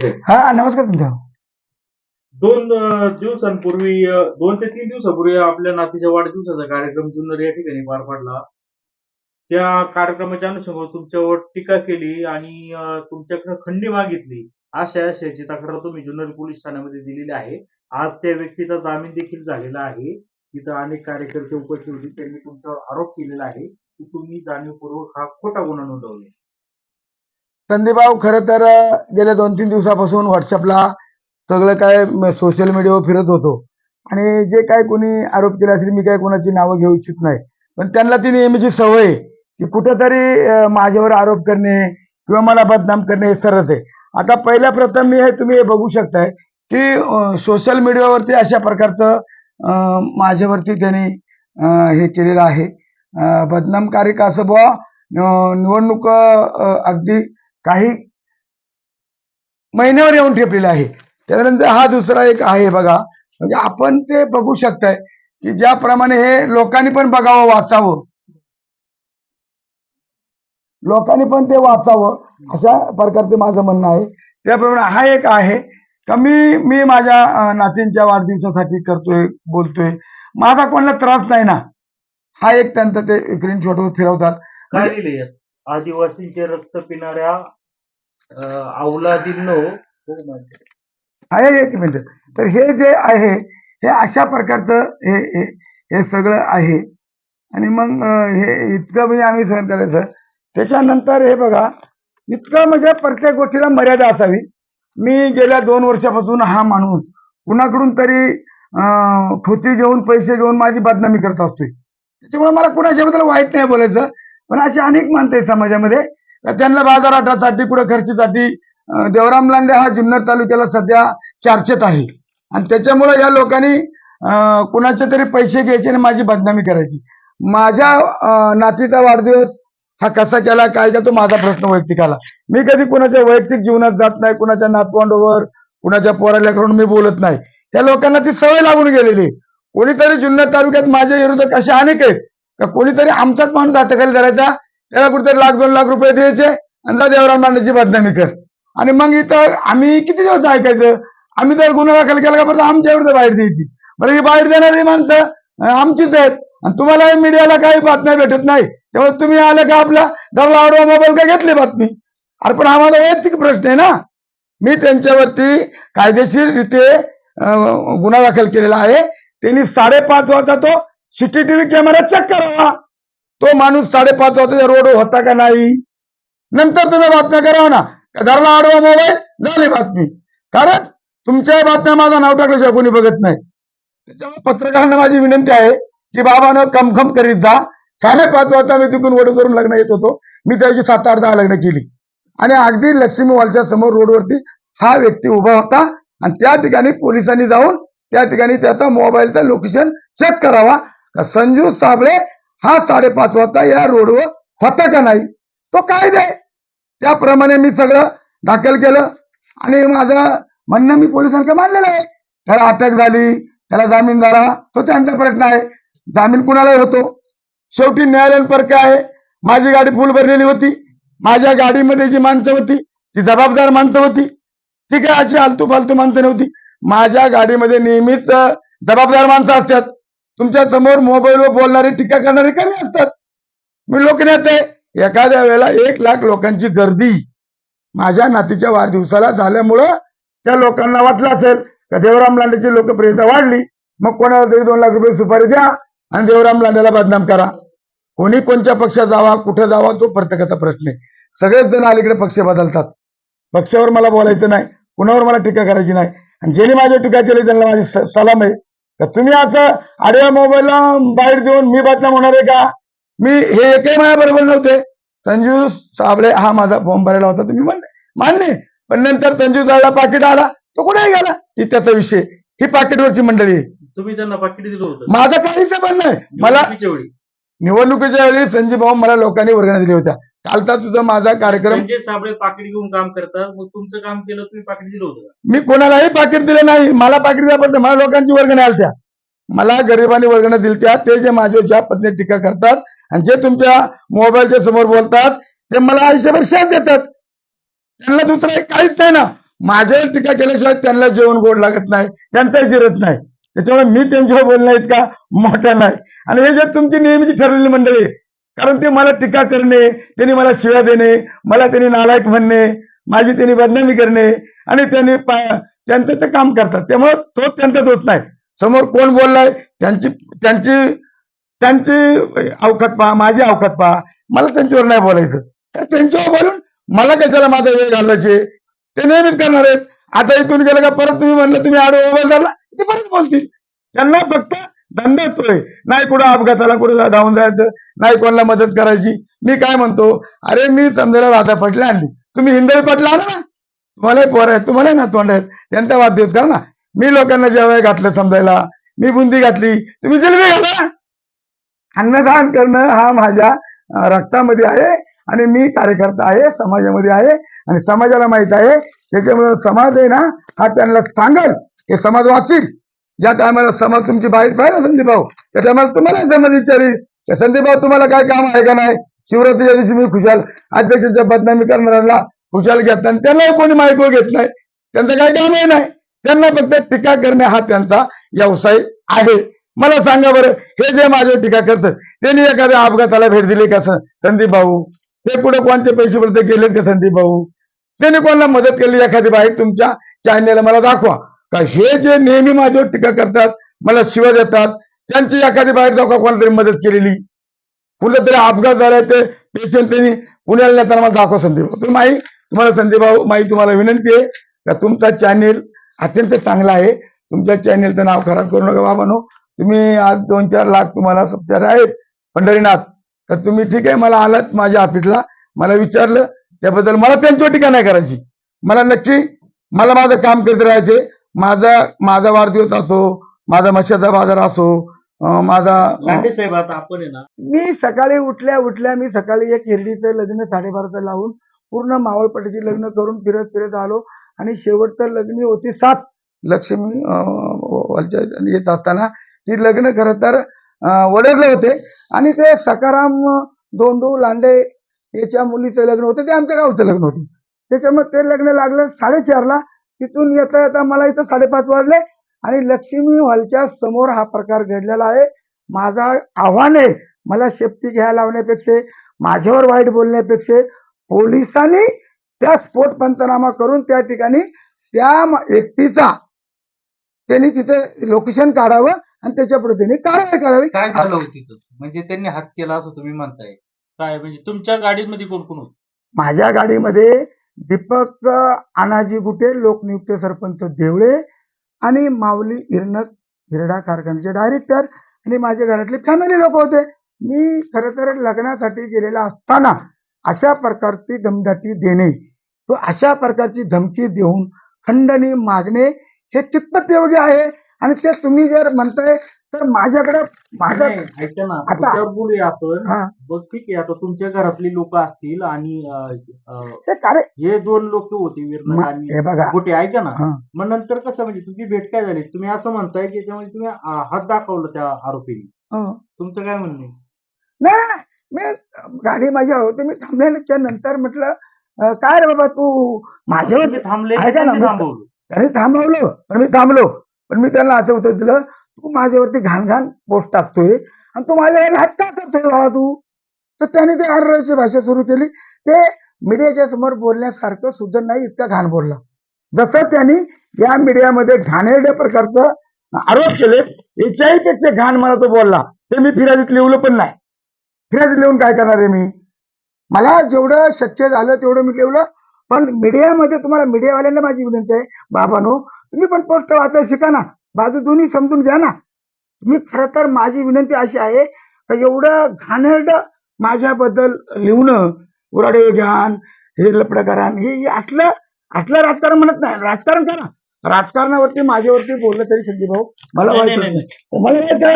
साहेब हा नमस्कार तुमचा. दोन अं, दिवसांपूर्वी अं, दोन ते तीन दिवसापूर्वी आपल्या नातीच्या वाढदिवसाचा कार्यक्रम जुन्नर या ठिकाणी पार पडला. त्या कार्यक्रमाच्या अनुषंगाने तुमच्यावर टीका केली आणि अं, तुमच्याकडे खंडी मागितली. अशा आशयाची तक्रार तुम्ही जुन्नर पोलीस ठाण्यामध्ये दिलेली आहे. आज त्या व्यक्तीचा जामीन देखील झालेला आहे. तिथं अनेक कार्यकर्ते उपस्थित होते. त्यांनी तुमच्यावर आरोप केलेला आहे की तुम्ही जाणीवपूर्वक हा खोटा गुन्हा नोंदवला संदीपभाऊ खरं तर गेल्या दोन तीन दिवसापासून व्हॉट्सअपला सगळं काय सोशल मीडियावर फिरत होतो. आणि जे काय कोणी आरोप केला असेल मी काय कोणाची नावं घेऊ इच्छित नाही. पण त्यांना ती नेहमीची सवय आहे की कुठंतरी माझ्यावर आरोप करणे किंवा मला बदनाम करणे हे सरस आहे. आता पहिल्या प्रथम मी हे तुम्ही हे बघू शकताय की सोशल मीडियावरती अशा प्रकारचं माझ्यावरती त्यांनी हे केलेलं आहे. अं, बदनामकारी का असं बुवा निवडणूक अगदी काही महिन्यावर येऊन ठेपलेला आहे. त्यानंतर हा दुसरा एक आहे बघा. म्हणजे आपण ते बघू शकताय की ज्याप्रमाणे हे लोकांनी पण बघावं वाचावं. लोकांनी पण ते वाचावं अशा प्रकारचं माझं म्हणणं आहे. त्याप्रमाणे हा एक आहे. का मी मी माझ्या नातींच्या वाढदिवसासाठी करतोय बोलतोय. माझा कोणाला त्रास नाही ना. हा एक त्यांचं ते स्क्रीनशॉटवर फिरवतात. आदिवासींचे रक्त पिणाऱ्या अं, अवलादींनो हो, आहे एक मिनिट. तर हे जे आहे हे अशा प्रकारचं हे हे सगळं आहे. आणि मग हे इतकं म्हणजे आम्ही सहन करायचं. त्याच्यानंतर हे बघा इतकं म्हणजे प्रत्येक गोष्टीला मर्यादा असावी. मी गेल्या दोन वर्षापासून हा माणूस कुणाकडून तरी खोती घेऊन पैसे घेऊन माझी बदनामी करत असतोय. त्याच्यामुळे मला कुणाच्याबद्दल वाईट नाही बोलायचं. पण असे अनेक मानते आहेत समाजामध्ये. त्यांना बाजारहाटासाठी कुठं खर्चीसाठी देवराम लांडे हा जुन्नर तालुक्याला सध्या चर्चेत आहे. आणि त्याच्यामुळे या लोकांनी कुणाचे तरी पैसे घ्यायचे आणि माझी बदनामी करायची. माझ्या नातीचा वाढदिवस हा कसा केला काय का तो माझा प्रश्न वैयक्तिक आला मी कधी कुणाच्या वैयक्तिक जीवनात जात नाही कुणाच्या नातवंडवर कुणाच्या पोराल्याकडून मी बोलत नाही. त्या लोकांना ती सवय लागून गेलेली आहे. कोणीतरी जुन्नर तालुक्यात माझ्या विरोधक असे अनेक आहेत का कोणीतरी आमचाच माणूस हाताखाली धरायचा त्याला कुठेतरी लाख दोन लाख रुपये द्यायचे आणि त्या देवराम मांडण्याची बदनामी कर. आणि मग इथं आम्ही किती दिवस ऐकायचं? आम्ही जर गुन्हा दाखल केला का परत आमच्या एवढं बाहेर द्यायची? बरं ही बाहेर देणारी माणसं आमचीच आहेत. आणि तुम्हाला मीडियाला काही बातम्या भेटत नाही. तेव्हा तुम्ही आले का आपला? दरला आडवा मोबाईल का घेतली बातमी? अरे पण आम्हाला वैयक्तिक प्रश्न आहे ना. मी त्यांच्यावरती कायदेशीर रीते गुन्हा दाखल केलेला आहे. त्यांनी साडेपाच वाजता तो सीसीटीव्ही कॅमेरा चेक करावा तो माणूस साडेपाच वाजता रोड होता का नाही? नंतर तुम्ही बातम्या करावा ना. धरला आडवा मोबाईल झाली बातमी. कारण तुमच्या बातम्या माझं नाव टाकल्याशिवाय कोणी बघत नाही. त्याच्यामुळे पत्रकारांना माझी विनंती आहे की बाबानं कमखम करीत जा. साडेपाच वाजता मी तिकडून वडू करून लग्न येत होतो. मी त्याची सात आठ दहा लग्न केली. आणि अगदी लक्ष्मी वॉलच्या समोर रोडवरती हा व्यक्ती उभा होता. आणि त्या ठिकाणी पोलिसांनी जाऊन त्या ठिकाणी त्याचा मोबाईलचा लोकेशन चेक करावा. का संजू साबळे हा साडेपाच वाजता या रोडवर होता का नाही? तो काय दे त्याप्रमाणे मी सगळं दाखल केलं आणि माझं म्हणणं मी पोलिसांकडे मानलेलं आहे. त्याला अटक झाली त्याला जामीन झाला तो त्यांचा प्रश्न आहे. जामीन कुणालाही होतो. शेवटी न्यायालयीन काय आहे. माझी गाडी फुल भरलेली होती. माझ्या गाडीमध्ये जी माणसं होती ती जबाबदार माणसं होती. ती काय अशी आलतू फालतू माणसं नव्हती. माझ्या गाडीमध्ये नेहमीच जबाबदार माणसं असतात. तुमच्यासमोर मोबाईलवर बोलणारे टीका करणारे कमी असतात. मी लोकनेते. एखाद्या वेळेला एक लाख लोकांची गर्दी माझ्या नातीच्या वाढदिवसाला झाल्यामुळं त्या लोकांना वाटलं असेल का देवराम लांडेची लोकप्रियता वाढली. मग कोणाला तरी दोन लाख रुपये सुपारी द्या आणि देवराम लांडेला बदनाम करा. कोणी कोणत्या पक्षात जावा कुठं जावा तो प्रत्येकाचा प्रश्न आहे. सगळेच जण अलीकडे पक्ष बदलतात. पक्षावर मला बोलायचं नाही कुणावर मला टीका करायची नाही. आणि ज्यांनी माझ्या टीका केली त्यांना माझी स- सलाम आहे. का तुम्ही असं आडव्या मोबाईलला बाहेर देऊन मी बदनाम होणार आहे का? मी हे एकही माझ्या बरोबर नव्हते. संजू साबळे हा माझा फॉर्म भरायला होता. तुम्ही म्हणले मानले पण नंतर संजू साबळा पाकिट आला. तो कुठेही गेला. ही त्याचा विषय ही पाकिटवरची मंडळी तुम्ही त्यांना पाकिट दिलं होतं. माझं काहीच म्हणणं नाही. मला निवडणुकीच्या वेळी संजय भाऊ मला लोकांनी वर्गण्या दिल्या होत्या. कालचा तुझा माझा कार्यक्रम संजय साबळे पाकिट घेऊन काम करतात. मग तुमचं काम केलं तुम्ही पाकिट दिलं होतं का? मी कोणालाही पाकिट दिलं नाही. मला पाकिट द्या पण मला लोकांची वर्गण्या आलत्या. मला गरिबांनी वर्गण्या दिलत्या. ते जे माझ्या ज्या पत्नी टीका करतात आणि जे तुमच्या मोबाईलच्या समोर बोलतात ते मला आयुष्यभर साथ देतात. त्यांना दुसरं काहीच नाही ना. माझ्यावर टीका केल्याशिवाय त्यांना जेवण गोड लागत नाही. त्यांचाही जिरत नाही. त्याच्यामुळे मी त्यांच्यावर बोलणार इतका मोठा नाही. आणि हे जर तुमची नेहमीची ठरलेली मंडळी आहे. कारण ते मला टीका करणे त्यांनी मला शिव्या देणे मला त्यांनी नालायक म्हणणे माझी त्यांनी बदनामी करणे आणि त्यांनी त्यांचं ते काम करतात. त्यामुळे तो त्यांचा दोष नाही. समोर कोण बोललाय त्यांची त्यांची त्यांची अवकात पहा माझी अवकात पहा. मला त्यांच्यावर नाही बोलायचं. तर त्यांच्यावर बोलून मला कशाला माझा वेळ घालवायचे? ते नेहमीच करणार आहेत. आता इथून गेलं का परत तुम्ही म्हणलं तुम्ही आडो झाला ते परत बोलतील? त्यांना फक्त धंदा येतोय. नाही कुठं अपघाताला कुठं धावून जायचं नाही कोणाला मदत करायची. मी काय म्हणतो अरे मी समजायला राधा पटल्या आणली. तुम्ही हिंदवी पटला आणा ना तुम्हालाही पोर आहेत तुम्हालाही ना तोंड आहेत. त्यांचा वाढदिवस करा ना. मी लोकांना जेवाय घातलं समजायला. मी बुंदी घातली. तुम्ही जिलबी घाला अन्नदान करणं हा माझ्या रक्तामध्ये आहे आणि मी कार्यकर्ता आहे समाजामध्ये आहे आणि समाजाला माहीत आहे. त्याच्यामुळे समाज आहे ना हा त्यांना सांगल. हे समाज वाचील. ज्या टायमाला समाज तुमची बाहेर पाहिजे ना संदीप त्या टायमाला तुम्हाला समाज विचारेल. संदीपभाऊ तुम्हाला काय काम आहे का नाही? शिवरात्रीच्या दिवशी मी खुशाल अध्यक्षाच्या बदनामी करणाऱ्याला खुशाल घेत नाही त्यांनाही कोणी माहिती घेत नाही. त्यांचं काही कामही नाही. त्यांना फक्त टीका करणे हा त्यांचा व्यवसाय आहे. मला सांगा बरं हे जे माझे टीका करतात त्यांनी एखाद्या अपघाताला भेट दिली का संदीप भाऊ ते पुढे कोणते पैसे पडते गेलेत का संदीप भाऊ त्यांनी कोणाला मदत केली? एखादी बाईक तुमच्या चॅनेलला मला दाखवा. का हे जे नेहमी माझ्यावर टीका करतात मला शिवा देतात त्यांची एखादी बाईक दाखवा कोणातरी मदत केलेली. कुठला तरी अपघात झाला ते पेशंट त्यांनी पुण्याला नेताना मला दाखवा संदीप भाऊ. तुम्ही माही तुम्हाला संदीप भाऊ माही तुम्हाला विनंती आहे का तुमचा चॅनेल अत्यंत चांगला आहे. तुमच्या चॅनेलचं नाव खराब करू नका बाबानो. तुम्ही आज दोन चार लाख तुम्हाला सबस्क्राईबर आहेत पंढरीनाथ. तर तुम्ही ठीक आहे मला आलात माझ्या ऑफिसला मला विचारलं त्याबद्दल मला त्यांच्यावर टीका नाही करायची. मला नक्की मला माझं काम करत राहायचे माझा माझा वाढदिवस असो माझा मशाचा बाजार असो माझा लांडे साहेब आता आपण आहे ना मी सकाळी उठल्या उठल्या मी सकाळी एक हिरडीचं लग्न साडेबाराचं लावून पूर्ण मावळपट्टीची लग्न करून फिरत फिरत आलो. आणि शेवटचं लग्न होती सात. लक्ष्मी येत असताना ती लग्न खरं तर वडरले होते. आणि ते सकाराम दोंडू लांडे याच्या मुलीचं लग्न होतं ते आमच्या गावचं लग्न होतं. त्याच्यामुळे ते लग्न लागलं साडेचारला. तिथून येता येता मला इथं साडेपाच वाजले आणि लक्ष्मी हॉलच्या समोर हा प्रकार घडलेला आहे. माझा आव्हान आहे मला शेपटी घ्यायला लावण्यापेक्षा माझ्यावर वाईट बोलण्यापेक्षा पोलिसांनी त्या स्फोट पंचनामा करून त्या ठिकाणी त्या व्यक्तीचा त्यांनी तिथे लोकेशन काढावं आणि त्याच्या पुढे त्यांनी कारवाई करावी. काय झालं होती तिथं? म्हणजे त्यांनी हात केला असं तुम्ही म्हणताय. काय? म्हणजे तुमच्या गाडीमध्ये कोण कोण होतं? माझ्या गाडीमध्ये दीपक अनाजी गुटे लोकनियुक्त सरपंच देवळे आणि माऊली हिरणक हिरडा कारखान्याचे डायरेक्टर आणि माझ्या घरातले फॅमिली लोक होते. मी खरं तर लग्नासाठी गेलेला असताना अशा प्रकारची दमदाटी देणे तो अशा प्रकारची धमकी देऊन खंडणी मागणे हे कितपत योग्य आहे. आणि ते तुम्ही जर म्हणताय तर माझ्याकडे माझा नाही, ऐका ना आता- त्याच्यावर बोलूया आपण. हा. बघ ठीक आहे आता तुमच्या घरातली लोक असतील आणि अं, अं, हे कार्य हे दोन लोक होते मा- आणि हे बघा. गोटे ऐका ना. हा. मग नंतर कसं म्हणजे तुमची भेट काय झाली? तुम्ही असं म्हणताय की त्याच्यामध्ये तुम्ही अं, हात दाखवलं त्या आरोपीने. हं. तुमचं काय म्हणणं आहे? नाही नाही, नाही. मी गाडी माझ्या होती मी थांबल्याच्या नंतर म्हटलं अं, काय रे बाबा तू माझ्यावर तुम्ही थांबले ऐका की ना, त्यांनी मी- थांबवलं. त्याने थांबवलं पण मी थांबलो. पण मी त्यांना असं उत्तर दिलं तू माझ्यावरती घाण घाण पोस्ट टाकतोय आणि तू माझ्यावर हात का करतोय बाबा तू. तर त्याने ते आर्रची भाषा सुरू केली. ते मीडियाच्या समोर बोलण्यासारखं सुद्धा नाही इतका घाण बोलला. जसं त्यांनी या मीडियामध्ये घाणेरड्या प्रकारचं आरोप केले याच्याही पेक्षा घाण मला तो बोलला. ते मी फिर्यादीत लिहिलं पण नाही. फिर्यादीत लिहून काय करणार आहे मी? मला जेवढं शक्य झालं तेवढं मी लिहिलं. पण मीडियामध्ये तुम्हाला मीडियावाल्यांना माझी विनंती आहे बाबानो तुम्ही पण पोस्ट वाचायला शिका ना. बाजू दोन्ही समजून घ्या ना. तुम्ही खरं तर माझी विनंती अशी आहे का एवढं घाणेरड माझ्याबद्दल लिहणं उराडे घ्यान हे लपडकरान हे हे असलं असलं राजकारण म्हणत नाही. राजकारण करा. राजकारणावरती माझ्यावरती बोललं तरी संदीप भाऊ. मला.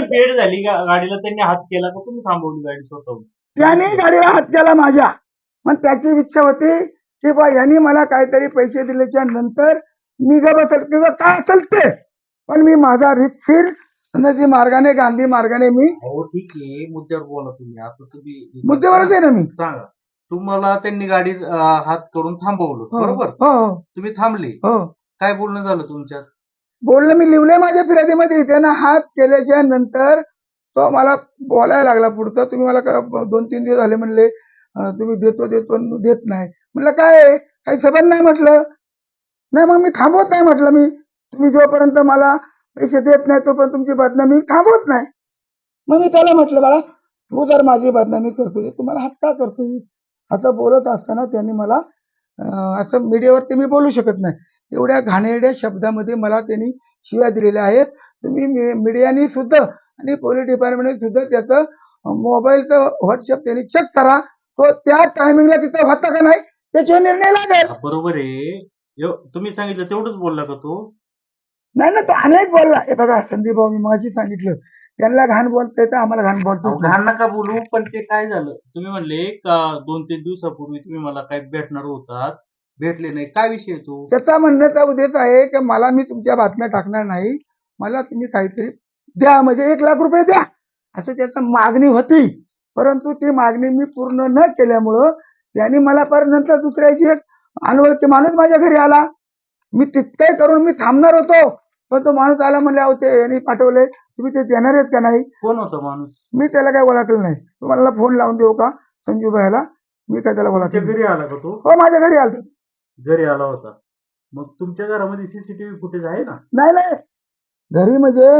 भेट झाली गाडीला त्यांनी हात केला का? तुम्ही थांबवली गाडी स्वतःहून. त्याने गाडीला हात केला माझ्या. मग त्याची इच्छा होती की बा यांनी मला काहीतरी पैसे दिल्याच्या नंतर मी ग बसल किंवा काय असेल ते. पण मी माझा रितशीर नदी मार्गाने गांधी मार्गाने मी हो ठीक आहे. मुद्द्यावर बोला तुम्ही. आता तुम्ही मुद्द्यावरच आहे ना मी. सांगा. तुम्हाला त्यांनी गाडी अं, हात करून थांबवलं. हो. बरोबर? हो. हो, तुम्ही थांबले. हो. काय बोलणं झालं तुमच्यात? बोलणं मी लिहिलंय माझ्या फिर्यादीमध्ये. त्यानं हात केल्याच्यानंतर तो मला बोलायला लागला पुढचं. तुम्ही मला का- दोन तीन दिवस झाले म्हणले अं, तुम्ही देतो देतो न देत नाही. म्हणलं काय आहे? काही सबंध नाही म्हटलं. नाही मग मी थांबवत नाही म्हटलं मी. तुम्ही जोपर्यंत मला पैसे देत नाही तोपर्यंत तुमची बदनामी थांबवत नाही. मग मी त्याला म्हटलं बाळा तू जर माझी बदनामी करतोय तुम्हाला हात का करतोय. असं बोलत असताना त्यांनी मला असं मीडियावरती मी बोलू शकत नाही. एवढ्या घाणेरड्या शब्दामध्ये मला त्यांनी शिव्या दिलेल्या आहेत. तुम्ही मीडियाने सुद्धा आणि पोलीस डिपार्टमेंटने सुद्धा त्याचं मोबाईलचं व्हॉट्सअप त्यांनी चेक करा. तो त्या टायमिंगला तिथं होता का नाही त्याच्यावर निर्णय लागेल. बरोबर आहे. तुम्ही सांगितलं तेवढंच बोलला का तो? नाही ना तो अनेक बोलला. हे बघा संदीप भाऊ मी माझी सांगितलं. त्यांना घाण बोलता येतं आम्हाला घाण बोलता अहो, येत. नाही. घाण नका बोलू पण ते काय झालं? तुम्ही म्हणले का दोन तीन दिवसापूर्वी तुम्ही मला काय भेटणार होतात भेटले नाही. काय विषय तो? त्याचा म्हणण्याचा उद्देश आहे की मला मी तुमच्या बातम्या टाकणार नाही. मला तुम्ही काहीतरी द्या म्हणजे एक लाख रुपये द्या. असं त्याचं मागणी होती. परंतु ती मागणी मी पूर्ण न केल्यामुळं त्यांनी मला परत नंतर दुसऱ्याची एक माणूस माझ्या घरी आला. मी तितकंही करून मी थांबणार होतो. पण तो माणूस आला म्हणले अहो ते यांनी पाठवले तुम्ही ते देणार आहेत का नाही? कोण होता माणूस? मी त्याला काय ओळखलं नाही. तुम्हाला फोन लावून देऊ का संजू भाईला? मी काय त्याला तुमच्या ओळखलं. घरी आला का तो? हो माझ्या घरी आलतो घरी आला होता. मग तुमच्या घरामध्ये सीसीटीव्ही फुटेज आहे ना? नाही नाही. घरी म्हणजे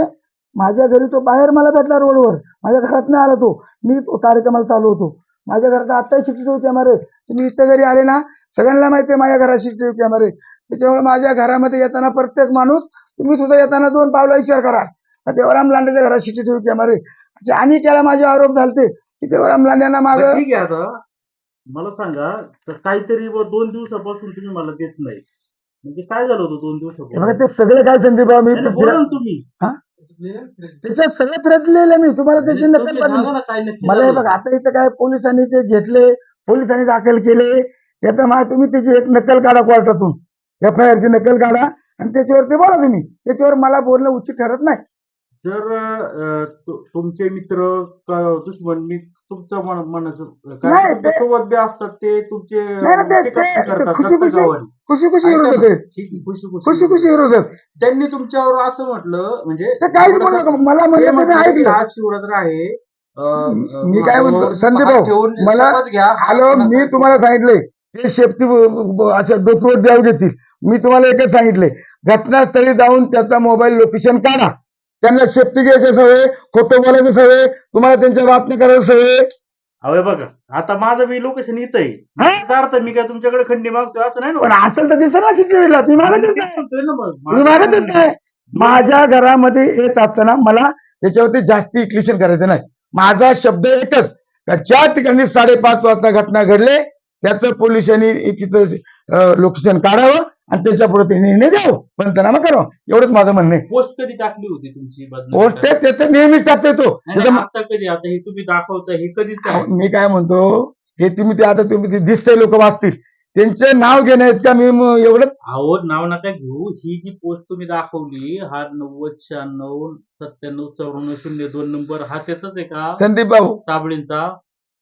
माझ्या घरी तो बाहेर मला भेटला रोडवर. माझ्या घरात नाही आला तो. मी तो कार्यक्रमाला चालू होतो. माझ्या घरात आत्ताही सीसीटीव्ही कॅमेरे तुम्ही इथं घरी आले ना सगळ्यांना माहिती आहे माझ्या घरात सीसीटीव्ही कॅमेरे त्याच्यामुळे माझ्या घरामध्ये येताना प्रत्येक माणूस तुम्ही सुद्धा येताना दोन पावला विचार करा. देवराम लांडेच्या घरात सीसीटीव्ही कॅमेरे असे आणि त्याला माझे आरोप झालते की देवराम बरं, मागं ठीक आहे आता. मला सांगा तर काहीतरी व दोन दिवसापासून तुम्ही मला देत नाही. म्हणजे काय झालं होतं दोन दिवसापासून ते सगळे काय संदीप मी तुम्ही. हा? त्याच्यात सगळं फिरतलेलं मी. तुम्हाला त्याची म्हणजे काय नक्की मला हे बघा आता इथं काय पोलिसांनी ते घेतले पोलिसांनी दाखल केले. त्याचा मा तुम्ही त्याची एक नक्कल काढा कोर्टातून. एफ आय ची नक्कल काढा. आणि त्याच्यावरती बोला तुम्ही. त्याच्यावर मला बोलणं उचित ठरत नाही. जर अं, तु- तुमचे मित्र क- दुश्मन मी तुमचं मन मनाचं नाही, कारण तुमच्या ते- सोबत बी असतात ते तुमचे नाही ना, ते- टीका ते- करतात ते खुशी- खुशी- रक्तगावारी. खुशी खुशी ऐका ठीक आहे, खुशी खुशी त्यांनी तुमच्यावर असं म्हटलं म्हणजे ते काहीच थोडंसं- बोलू नका. मला ते म्हणलं ते मी म्हटलं की ऐकलं. आज शिवरात्र आहे. अं, मी काय म्हणतो, संदीप हात भाऊ, ठेवून मला- शपथ घ्या. हॅलो मी तुम्हाला सांगितलंय. ते शेपटी अशा डोक्यावर द्याव देतील मी तुम्हाला एकच सांगितले घटनास्थळी जाऊन त्याचा मोबाईल लोकेशन काढा. त्यांना शेपटी घ्यायची सवय खोटं बोलायची सवय तुम्हाला त्यांच्या बातमी करायची सवय. अवे बघा आता माझं मी लोकेशन इथं आहे हा? अर्थ मी काय तुमच्याकडे खंडी मागतोय असं नाही पण ना असेल तर दिसेल ना तुम्ही नाही म्हणतोय ना मग. तुम्ही नाही माझ्या घरामध्ये येत असताना मला त्याच्यावरती जास्ती इक्लिशन करायचं नाही. माझा शब्द एकच. का ज्या ठिकाणी साडेपाच वाजता घटना घडले त्याचं पोलिसांनी तिथं लोकेशन काढावं आणि त्याच्या पुढे ते निर्णय द्यावं. पंचनामा करावं. एवढंच माझं म्हणणं आहे. पोस्ट कधी टाकली होती तुमची पोस्ट? त्याचं नेहमी टाकते तो. आता कधी? आता हे तुम्ही दाखवता हे कधीच मी काय म्हणतो हे तुम्ही ते आता तुम्ही ते दिसते लोक वाचतील. त्यांचे नाव घेण्यात का मी एवढं अहो नाव नका घेऊ. ही जी पोस्ट तुम्ही दाखवली हा नव्वद शहाण्णव सत्त्याण्णव चौऱ्याण्णव शून्य दोन नंबर हा त्याचाच आहे का? संदीप भाऊ. साबळेंचा.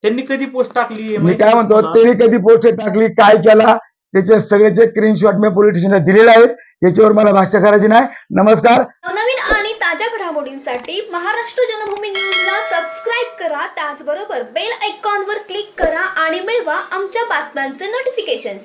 त्यांनी कधी पोस्ट टाकली मी काय म्हणतो त्यांनी कधी पोस्ट टाकली काय केला? त्याचे सगळ्याचे स्क्रीनशॉट मी पोलीस स्टेशनला दिलेले आहेत त्याच्यावर मला भाष्य करायची नाही. नमस्कार. नवनवीन आणि ताज्या घडामोडींसाठी महाराष्ट्र जनभूमी न्यूजला सबस्क्राईब करा. त्याचबरोबर बेल आयकॉनवर क्लिक करा आणि मिळवा आमच्या बातम्यांचे नोटिफिकेशन